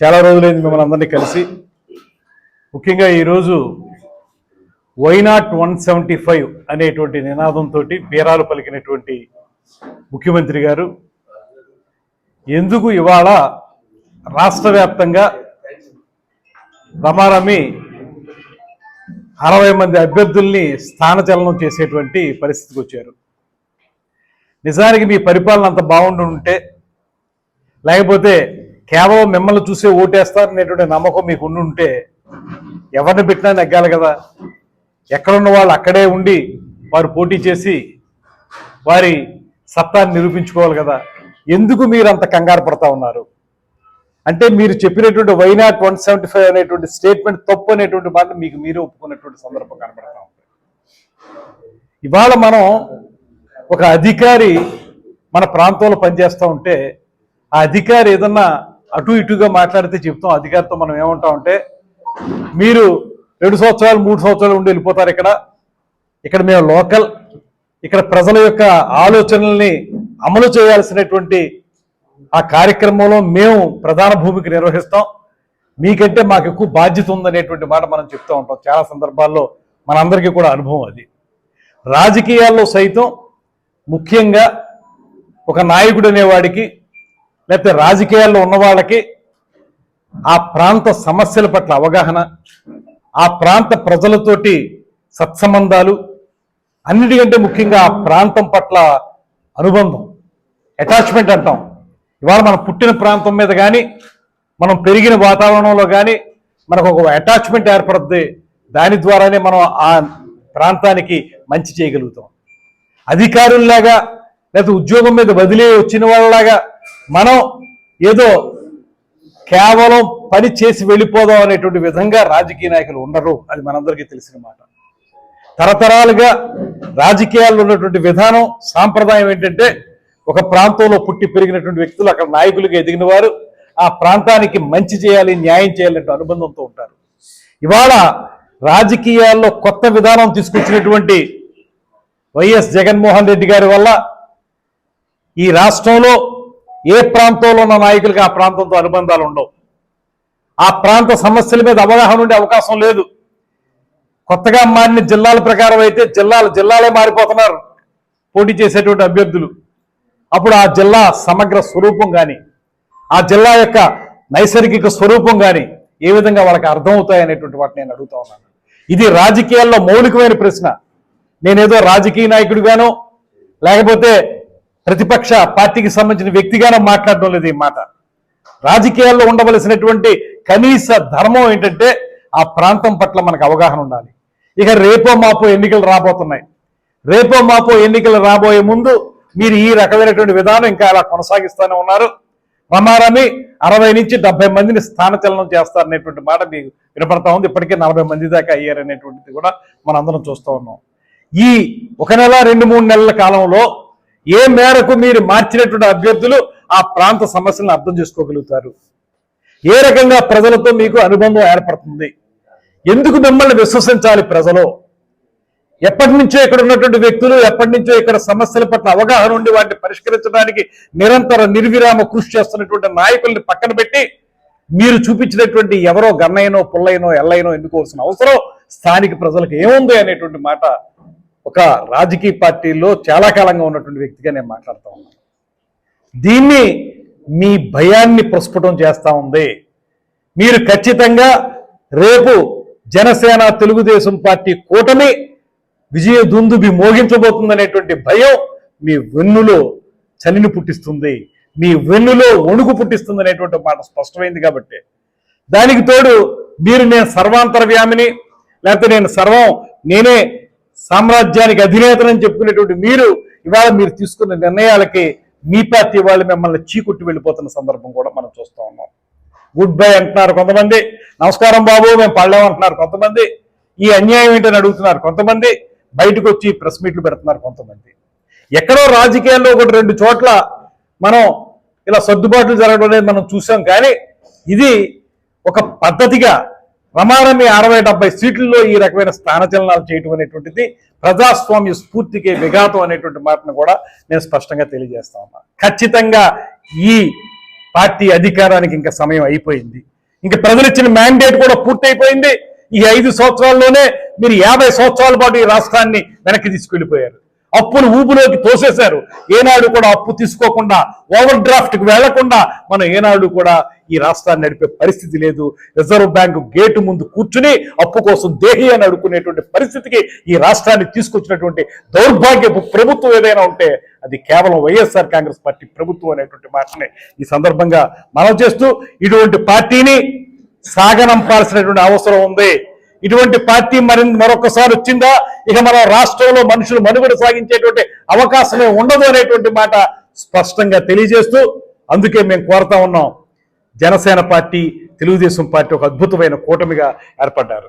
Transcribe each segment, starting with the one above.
చాలా రోజులైంది మిమ్మల్ని అందరినీ కలిసి. ముఖ్యంగా ఈరోజు వైనాట్ వన్ సెవెంటీ ఫైవ్ అనేటువంటి నినాదంతో బీరాలు పలికినటువంటి ముఖ్యమంత్రి గారు ఎందుకు ఇవాళ రాష్ట్ర వ్యాప్తంగా రమారమి అరవై మంది అభ్యర్థుల్ని స్థానచలనం చేసేటువంటి పరిస్థితికి వచ్చారు. నిజానికి మీ పరిపాలన అంత బాగుండి ఉంటే లేకపోతే కేవలం మిమ్మల్ని చూసే ఓటేస్తారు అనేటువంటి నమ్మకం మీకు ఉండి ఉంటే ఎవరిని పెట్టినా నెగ్గాలి కదా. ఎక్కడున్న వాళ్ళు అక్కడే ఉండి వారు పోటీ చేసి వారి సత్తాన్ని నిరూపించుకోవాలి కదా. ఎందుకు మీరు అంత కంగారు పడతా ఉన్నారు? అంటే మీరు చెప్పినటువంటి why not one seventy five అనేటువంటి స్టేట్మెంట్ తప్పు అనేటువంటి మాట మీకు మీరే ఒప్పుకున్నటువంటి సందర్భం కనబడతా ఉంది. ఇవాళ మనం ఒక అధికారి మన ప్రాంతంలో పనిచేస్తూ ఉంటే ఆ అధికారి ఏదన్నా అటు ఇటుగా మాట్లాడితే చెప్తాం. అధికారితో మనం ఏమంటామంటే మీరు రెండు సంవత్సరాలు మూడు సంవత్సరాలు ఉండి వెళ్ళిపోతారు ఇక్కడ. ఇక్కడ మేము లోకల్. ఇక్కడ ప్రజల యొక్క ఆలోచనల్ని అమలు చేయాల్సినటువంటి ఆ కార్యక్రమంలో మేము ప్రధాన భూమికి నిర్వహిస్తాం. మీకంటే మాకు ఎక్కువ బాధ్యత ఉందనేటువంటి మాట మనం చెప్తూ ఉంటాం. చాలా సందర్భాల్లో మనందరికీ కూడా అనుభవం అది. రాజకీయాల్లో సైతం ముఖ్యంగా ఒక నాయకుడు అనేవాడికి లేకపోతే రాజకీయాల్లో ఉన్న వాళ్ళకి ఆ ప్రాంత సమస్యల పట్ల అవగాహన ఆ ప్రాంత ప్రజలతోటి సత్సంబంధాలు అన్నిటికంటే ముఖ్యంగా ఆ ప్రాంతం పట్ల అనుబంధం అటాచ్మెంట్ అంటాం. ఇవాళ మనం పుట్టిన ప్రాంతం మీద కానీ మనం పెరిగిన వాతావరణంలో కానీ మనకు ఒక అటాచ్మెంట్ ఏర్పడుద్ది. దాని ద్వారానే మనం ఆ ప్రాంతానికి మంచి చేయగలుగుతాం. అధికారుల్లాగా లేకపోతే ఉద్యోగం మీద వదిలే వచ్చిన వాళ్ళలాగా మనం ఏదో కేవలం పని చేసి వెళ్ళిపోదాం అనేటువంటి విధంగా రాజకీయ నాయకులు ఉండరు. అది మనందరికీ తెలిసిన మాట. తరతరాలుగా రాజకీయాల్లో ఉన్నటువంటి విధానం సాంప్రదాయం ఏంటంటే ఒక ప్రాంతంలో పుట్టి పెరిగినటువంటి వ్యక్తులు అక్కడ నాయకులుగా ఎదిగిన వారు ఆ ప్రాంతానికి మంచి చేయాలి న్యాయం చేయాలంటే అనుబంధంతో ఉంటారు. ఇవాళ రాజకీయాల్లో కొత్త విధానం తీసుకొచ్చినటువంటి వైఎస్ జగన్మోహన్ రెడ్డి గారి వల్ల ఈ రాష్ట్రంలో ఏ ప్రాంతంలో ఉన్న నాయకులకి ఆ ప్రాంతంతో అనుబంధాలు ఉండవు. ఆ ప్రాంత సమస్యల మీద అవగాహన ఉండే అవకాశం లేదు. కొత్తగా మారిన జిల్లాల ప్రకారం అయితే జిల్లాలు జిల్లాలే మారిపోతున్నారు. పోటీ చేసేటువంటి అభ్యర్థులు. అప్పుడు ఆ జిల్లా సమగ్ర స్వరూపం కానీ ఆ జిల్లా యొక్క నైసర్గిక స్వరూపం కానీ ఏ విధంగా వాళ్ళకి అర్థమవుతాయి అనేటువంటి వాటిని నేను అడుగుతా ఉన్నాను. ఇది రాజకీయాల్లో మౌలికమైన ప్రశ్న. నేనేదో రాజకీయ నాయకుడిగానో లేకపోతే ప్రతిపక్ష పార్టీకి సంబంధించిన వ్యక్తిగానే మాట్లాడడం లేదు ఈ మాట. రాజకీయాల్లో ఉండవలసినటువంటి కనీస ధర్మం ఏంటంటే ఆ ప్రాంతం పట్ల మనకు అవగాహన ఉండాలి. ఇక రేపో మాపో ఎన్నికలు రాబోతున్నాయి. రేపో మాపో ఎన్నికలు రాబోయే ముందు మీరు ఈ రకమైనటువంటి విధానం ఇంకా అలా కొనసాగిస్తూనే ఉన్నారు. రమారమి అరవై నుంచి డెబ్బై మందిని స్థానచలనం చేస్తారనేటువంటి మాట మీకు వినపడతా ఉంది. ఇప్పటికే నలభై మంది దాకా అయ్యారనేటువంటిది కూడా మనందరం చూస్తూ ఉన్నాం. ఈ ఒక నెల రెండు మూడు నెలల కాలంలో ఏ మేరకు మీరు మార్చినటువంటి అభ్యర్థులు ఆ ప్రాంత సమస్యలను అర్థం చేసుకోగలుగుతారు? ఏ రకంగా ప్రజలతో మీకు అనుబంధం ఏర్పడుతుంది? ఎందుకు మిమ్మల్ని విశ్వసించాలి ప్రజలు? ఎప్పటి నుంచో ఇక్కడ ఉన్నటువంటి వ్యక్తులు ఎప్పటి నుంచో ఇక్కడ సమస్యల పట్ల అవగాహన ఉండి వాటిని పరిష్కరించడానికి నిరంతర నిర్విరామ కృషి చేస్తున్నటువంటి నాయకుల్ని పక్కన పెట్టి మీరు చూపించినటువంటి ఎవరో గన్నయ్యనో పుల్లయ్యనో ఎల్లయ్యనో ఎన్నుకోవాల్సిన అవసరం స్థానిక ప్రజలకు ఏముంది అనేటువంటి మాట ఒక రాజకీయ పార్టీలో చాలా కాలంగా ఉన్నటువంటి వ్యక్తిగా నేను మాట్లాడుతూ ఉన్నాను. దీన్ని మీ భయాన్ని ప్రస్ఫుటం చేస్తూ ఉంది. మీరు ఖచ్చితంగా రేపు జనసేన తెలుగుదేశం పార్టీ కూటమి విజయ దుందుబి మోగించబోతుందనేటువంటి భయం మీ వెన్నులో చలిని పుట్టిస్తుంది. మీ వెన్నులో వణుకు పుట్టిస్తుంది అనేటువంటి మాట స్పష్టమైంది కాబట్టి. దానికి తోడు మీరు నేను సర్వాంతర్వ్యామిని లేకపోతే నేను సర్వం నేనే సామ్రాజ్యానికి అధినేతనని చెప్పుకునేటువంటి మీరు ఇవాళ మీరు తీసుకున్న నిర్ణయాలకి మీ పార్టీ వాళ్ళు మిమ్మల్ని చీకొట్టి వెళ్ళిపోతున్న సందర్భం కూడా మనం చూస్తూ ఉన్నాం. గుడ్ బై అంటున్నారు కొంతమంది. నమస్కారం బాబు మేము పడలేము అంటున్నారు కొంతమంది. ఈ అన్యాయం ఏంటని అడుగుతున్నారు కొంతమంది. బయటకు వచ్చి ప్రెస్ మీట్లు పెడుతున్నారు కొంతమంది. ఎక్కడో రాజకీయాల్లో ఒకటి రెండు చోట్ల మనం ఇలా సర్దుబాట్లు జరగడం అనేది మనం చూసాం. కానీ ఇది ఒక పద్ధతిగా రమారమి అరవై డెబ్బై సీట్లలో ఈ రకమైన స్థానచలనాలు చేయటం అనేటువంటిది ప్రజాస్వామ్య స్ఫూర్తికి విఘాతం అనేటువంటి మాటను కూడా నేను స్పష్టంగా తెలియజేస్తా ఉన్నా. ఖచ్చితంగా ఈ పార్టీ అధికారానికి ఇంకా సమయం అయిపోయింది. ఇంకా ప్రజలు ఇచ్చిన మ్యాండేట్ కూడా పూర్తయిపోయింది. ఈ ఐదు సంవత్సరాల్లోనే మీరు యాభై సంవత్సరాల పాటు ఈ రాష్ట్రాన్ని వెనక్కి తీసుకెళ్ళిపోయారు అప్పులు ఊపులోకి తోసేశారు. ఏనాడు కూడా అప్పు తీసుకోకుండా ఓవర్ డ్రాఫ్ట్కి వెళ్ళకుండా మనం ఏనాడు కూడా ఈ రాష్ట్రాన్ని నడిపే పరిస్థితి లేదు. రిజర్వ్ బ్యాంక్ గేటు ముందు కూర్చుని అప్పు కోసం దేహి అని అడుకునేటువంటి పరిస్థితికి ఈ రాష్ట్రాన్ని తీసుకొచ్చినటువంటి దౌర్భాగ్యపు ప్రభుత్వం ఏదైనా ఉంటే అది కేవలం వైఎస్ఆర్ కాంగ్రెస్ పార్టీ ప్రభుత్వం అనేటువంటి మాటని ఈ సందర్భంగా మనం చేస్తూ ఇటువంటి పార్టీని సాగనంపాల్సినటువంటి అవసరం ఉంది. ఇటువంటి పార్టీ మరి మరొకసారి వచ్చిందా? ఇక మన రాష్ట్రంలో మనుషులు మనుగడ సాగించేటువంటి అవకాశమే ఉండదు అనేటువంటి మాట స్పష్టంగా తెలియజేస్తూ అందుకే మేము కోరుతా ఉన్నాం. జనసేన పార్టీ తెలుగుదేశం పార్టీ ఒక అద్భుతమైన కూటమిగా ఏర్పడ్డారు.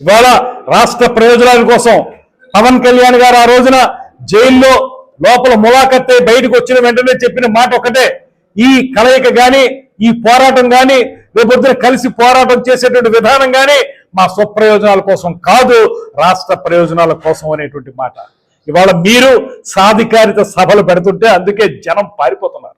ఇవాళ రాష్ట్ర ప్రయోజనాల కోసం పవన్ కళ్యాణ్ గారు ఆ రోజున జైల్లో లోపల ములాఖత్తై బయటకు వచ్చిన వెంటనే చెప్పిన మాట ఒకటే ఈ కలయిక గాని ఈ పోరాటం గాని రేపొద్దున కలిసి పోరాటం చేసేటువంటి విధానం గాని మా స్వప్రయోజనాల కోసం కాదు రాష్ట్ర ప్రయోజనాల కోసం అనేటువంటి మాట. ఇవాళ మీరు సాధికారిత సభలు పెడుతుంటే అందుకే జనం పారిపోతున్నారు.